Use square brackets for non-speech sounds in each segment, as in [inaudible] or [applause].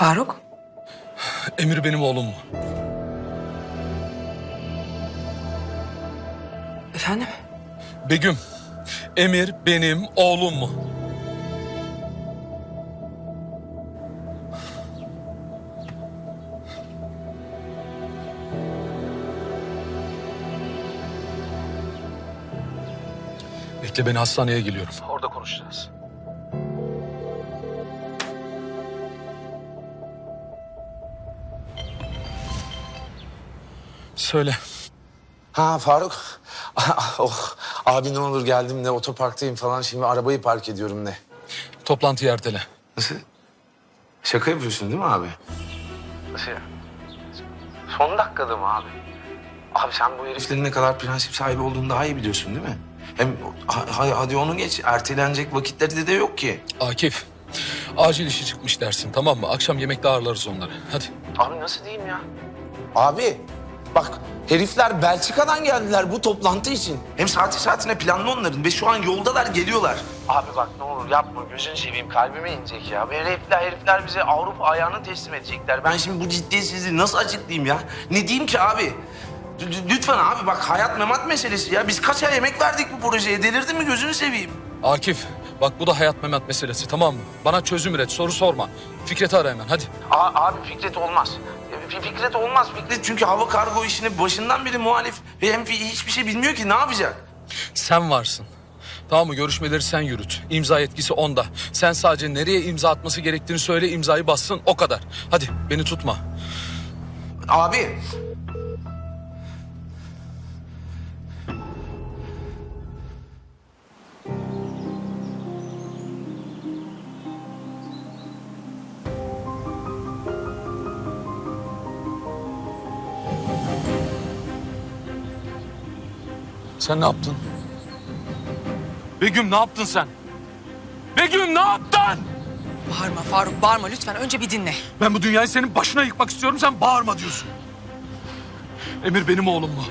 Faruk? Emir benim oğlum mu? Efendim? Begüm, Emir benim oğlum mu? Bekle beni hastaneye geliyorum. Orada konuşacağız. Söyle. Ha Faruk. [laughs] oh, abi ne olur geldim de otoparktayım falan. Şimdi arabayı park ediyorum ne. Toplantıyı ertele. Nasıl? Şaka yapıyorsun değil mi abi? Nasıl ya? Son dakikada mı abi? Abi sen bu heriflerin ne kadar prensip sahibi olduğunu daha iyi biliyorsun değil mi? Hem ha- ha- hadi onu geç. Ertelenecek vakitleri de, de yok ki. Akif, acil işi çıkmış dersin tamam mı? Akşam yemekte ağırlarız onları. Hadi. Abi nasıl diyeyim ya? Abi bak herifler Belçika'dan geldiler bu toplantı için. Hem saati saatine planlı onların ve şu an yoldalar geliyorlar. Abi bak ne olur yapma gözünü seveyim kalbime inecek ya. Böyle herifler, herifler bize Avrupa ayağını teslim edecekler. Ben şimdi bu ciddiyetsizliği nasıl açıklayayım ya? Ne diyeyim ki abi? L- l- Lütfen abi bak hayat memat meselesi ya. Biz kaç ay emek verdik bu projeye delirdin mi gözünü seveyim. Akif, bak bu da hayat memat meselesi tamam mı? Bana çözüm üret, soru sorma. Fikret'i ara hemen hadi. A- abi Fikret olmaz. Fi- Fikret olmaz Fikret çünkü hava kargo işini başından beri muhalif ve hem hiçbir şey bilmiyor ki ne yapacak? Sen varsın. Tamam mı? Görüşmeleri sen yürüt. İmza yetkisi onda. Sen sadece nereye imza atması gerektiğini söyle, imzayı bassın. O kadar. Hadi beni tutma. Abi. Sen ne yaptın? Begüm ne yaptın sen? Begüm ne yaptın? Bağırma Faruk bağırma lütfen önce bir dinle. Ben bu dünyayı senin başına yıkmak istiyorum. Sen bağırma diyorsun. Emir benim oğlum mu?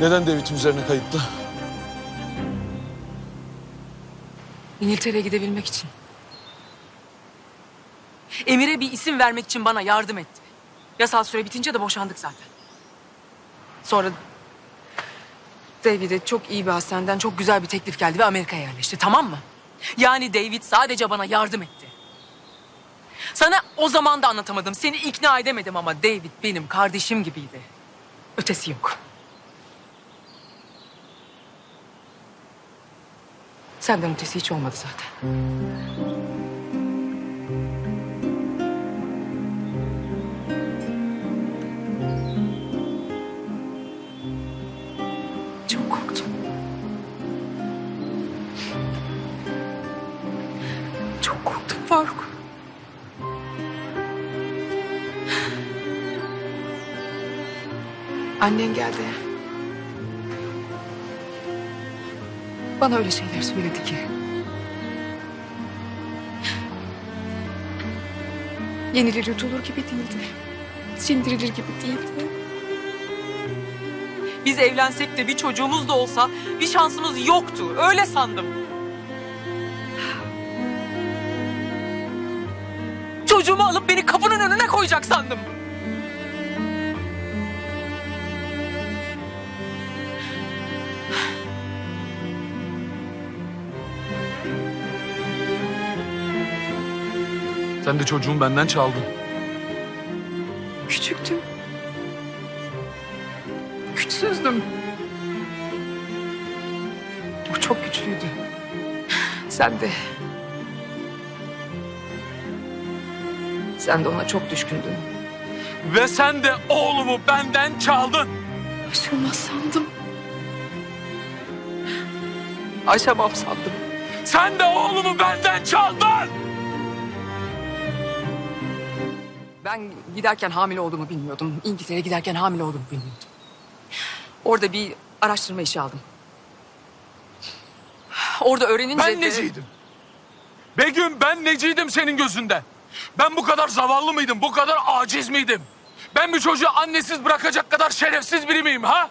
Neden David'in üzerine kayıtlı? İngiltere'ye gidebilmek için. Emir'e bir isim vermek için bana yardım etti. Yasal süre bitince de boşandık zaten. Sonra David'e çok iyi bir hastaneden çok güzel bir teklif geldi ve Amerika'ya yerleşti tamam mı? Yani David sadece bana yardım etti. Sana o zaman da anlatamadım. Seni ikna edemedim ama David benim kardeşim gibiydi. Ötesi yok. Senden ötesi hiç olmadı zaten. Çok korktum. Çok korktum Faruk. Annen geldi. Bana öyle şeyler söyledi ki. Yenilir yutulur gibi değildi. Sindirilir gibi değildi. Biz evlensek de bir çocuğumuz da olsa bir şansımız yoktu. Öyle sandım. Çocuğumu alıp beni kapının önüne koyacak sandım. Sen de çocuğumu benden çaldın. Küçüktüm. Güçsüzdüm. O çok güçlüydü. Sen de... Sen de ona çok düşkündün. Ve sen de oğlumu benden çaldın. Aşılmaz sandım. Aşamam sandım. Sen de oğlumu benden çaldın. Ben giderken hamile olduğumu bilmiyordum. İngiltere'ye giderken hamile olduğumu bilmiyordum. Orada bir araştırma işi aldım. Orada öğrenince Ben de- neciydim? Begüm ben neciydim senin gözünde? Ben bu kadar zavallı mıydım? Bu kadar aciz miydim? Ben bir çocuğu annesiz bırakacak kadar şerefsiz biri miyim ha?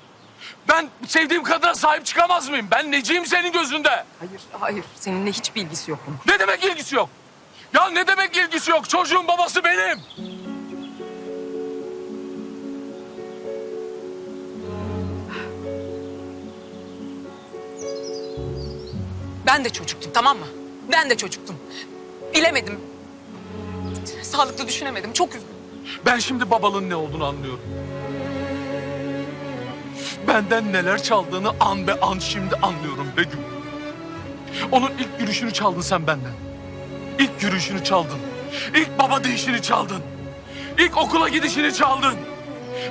Ben sevdiğim kadına sahip çıkamaz mıyım? Ben neciyim senin gözünde? Hayır, hayır. Seninle hiçbir ilgisi yok bunun. Ne demek ilgisi yok? Ya ne demek ilgisi yok? Çocuğun babası benim. Ben de çocuktum, tamam mı? Ben de çocuktum. Bilemedim. Sağlıklı düşünemedim. Çok üzüldüm. Ben şimdi babalığın ne olduğunu anlıyorum. Benden neler çaldığını an be an şimdi anlıyorum Begüm. Onun ilk yürüyüşünü çaldın sen benden. İlk yürüyüşünü çaldın. İlk baba deyişini çaldın. İlk okula gidişini çaldın.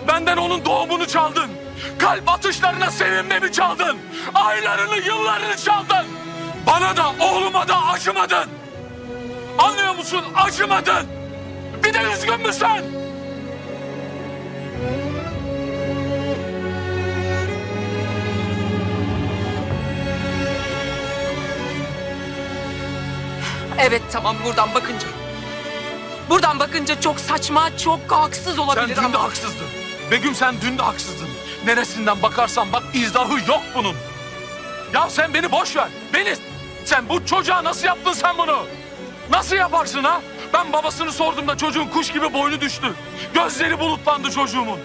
Benden onun doğumunu çaldın. Kalp atışlarına sevinmemi çaldın. Aylarını, yıllarını çaldın. Bana da oğluma da acımadın. Anlıyor musun? Acımadın. Bir de üzgün müsün? Evet tamam buradan bakınca. Buradan bakınca çok saçma, çok haksız Sen olabilir dün de ama... haksızdın. Begüm sen dün de haksızdın. Neresinden bakarsan bak izahı yok bunun. Ya sen beni boş ver. Beni sen bu çocuğa nasıl yaptın sen bunu? Nasıl yaparsın ha? Ben babasını sorduğumda çocuğun kuş gibi boynu düştü. Gözleri bulutlandı çocuğumun.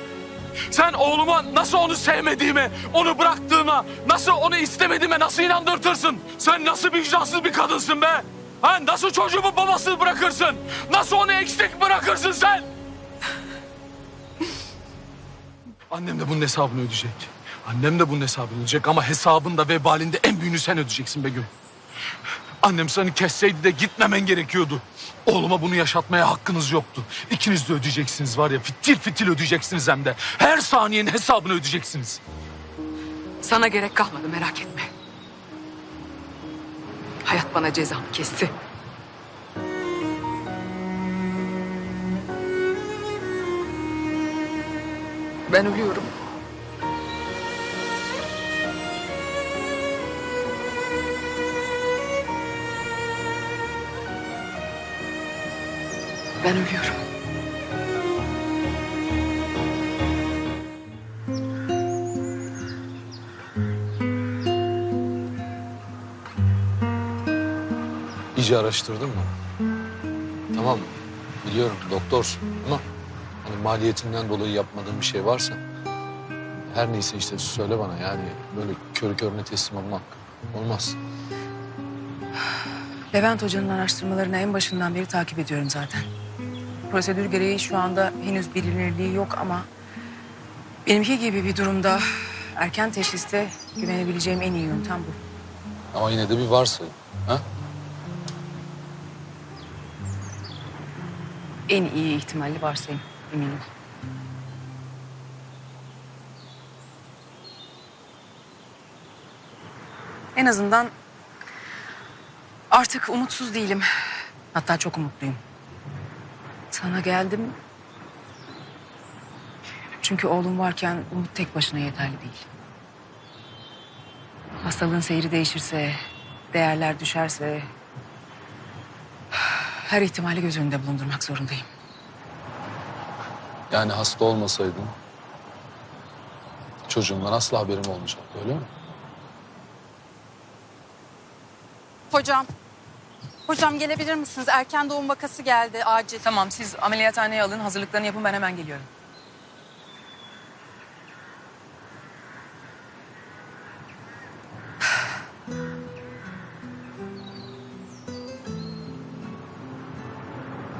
Sen oğluma nasıl onu sevmediğime, onu bıraktığıma, nasıl onu istemediğime nasıl inandırtırsın? Sen nasıl vicdansız bir kadınsın be? Ha, nasıl çocuğumu babasız bırakırsın? Nasıl onu eksik bırakırsın sen? Annem de bunun hesabını ödeyecek. Annem de bunun hesabını ödeyecek ama hesabın da vebalinde en büyüğünü sen ödeyeceksin Begüm. Annem seni kesseydi de gitmemen gerekiyordu. Oğluma bunu yaşatmaya hakkınız yoktu. İkiniz de ödeyeceksiniz var ya fitil fitil ödeyeceksiniz hem de. Her saniyenin hesabını ödeyeceksiniz. Sana gerek kalmadı merak etme. Hayat bana cezamı kesti. Ben ölüyorum. Ben ölüyorum. İyice araştırdın mı? Tamam biliyorum doktorsun ama hani maliyetinden dolayı yapmadığın bir şey varsa her neyse işte söyle bana yani böyle körü körüne teslim olmak olmaz. Levent Hoca'nın araştırmalarını en başından beri takip ediyorum zaten. Prosedür gereği şu anda henüz bilinirliği yok ama... ...benimki gibi bir durumda erken teşhiste güvenebileceğim en iyi yöntem bu. Ama yine de bir varsayım. Ha? En iyi ihtimalli varsayım eminim. En azından artık umutsuz değilim. Hatta çok umutluyum. Sana geldim. Çünkü oğlum varken umut tek başına yeterli değil. Hastalığın seyri değişirse, değerler düşerse... ...her ihtimali göz önünde bulundurmak zorundayım. Yani hasta olmasaydın çocuğumdan asla haberim olmayacaktı öyle mi? Hocam. Hocam gelebilir misiniz? Erken doğum vakası geldi acil. Tamam siz ameliyathaneye alın, hazırlıklarını yapın ben hemen geliyorum.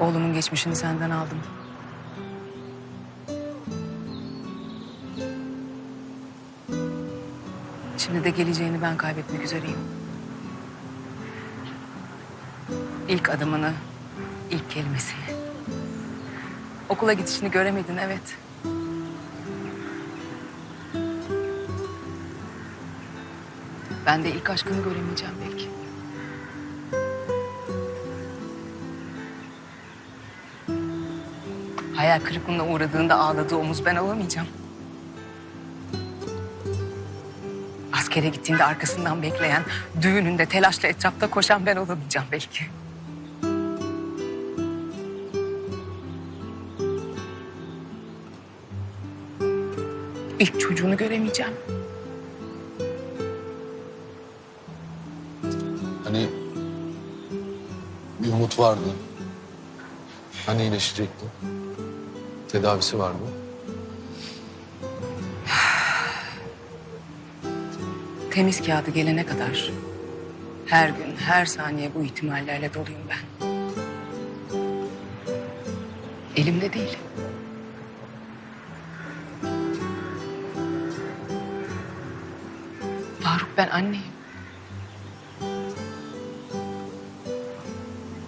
[sighs] Oğlumun geçmişini senden aldım. Şimdi de geleceğini ben kaybetmek üzereyim. İlk adımını, ilk kelimesini. Okula gidişini göremedin evet. Ben de ilk aşkını göremeyeceğim belki. Hayal kırıklığına uğradığında ağladığı omuz ben olamayacağım. Askere gittiğinde arkasından bekleyen, düğününde telaşla etrafta koşan ben olamayacağım belki. İlk çocuğunu göremeyeceğim. Hani bir umut vardı. Hani iyileşecekti. Tedavisi vardı. Temiz kağıdı gelene kadar her gün, her saniye bu ihtimallerle doluyum ben. Elimde değil. Ben anneyim.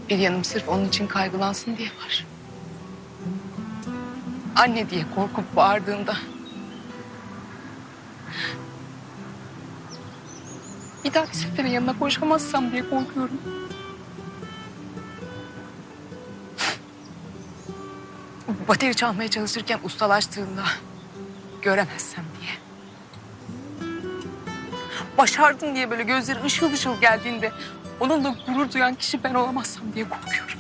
Bir yanım sırf onun için kaygılansın diye var. Anne diye korkup bağırdığında Bir daha bir sefere yanına koşamazsam diye korkuyorum. Bateri çalmaya çalışırken ustalaştığında göremezsem. Başardın diye böyle gözleri ışıl ışıl geldiğinde onunla gurur duyan kişi ben olamazsam diye korkuyorum.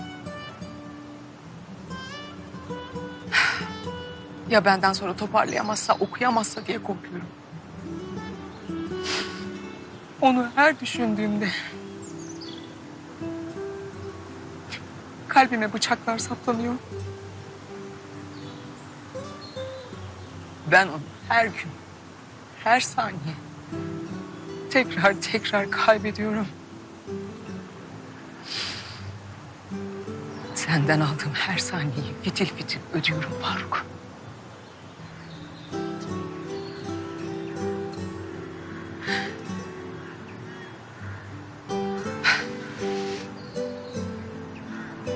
Ya benden sonra toparlayamazsa, okuyamazsa diye korkuyorum. Onu her düşündüğümde kalbime bıçaklar saplanıyor. Ben onu her gün, her saniye tekrar tekrar kaybediyorum. Senden aldığım her saniyeyi fitil fitil ödüyorum Faruk.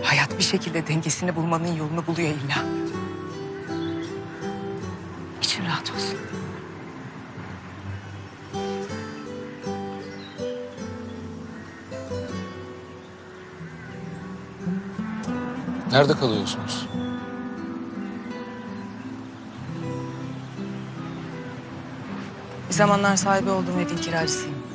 Hayat bir şekilde dengesini bulmanın yolunu buluyor illa. Nerede kalıyorsunuz? Bir zamanlar sahibi olduğum evin kiracısıyım.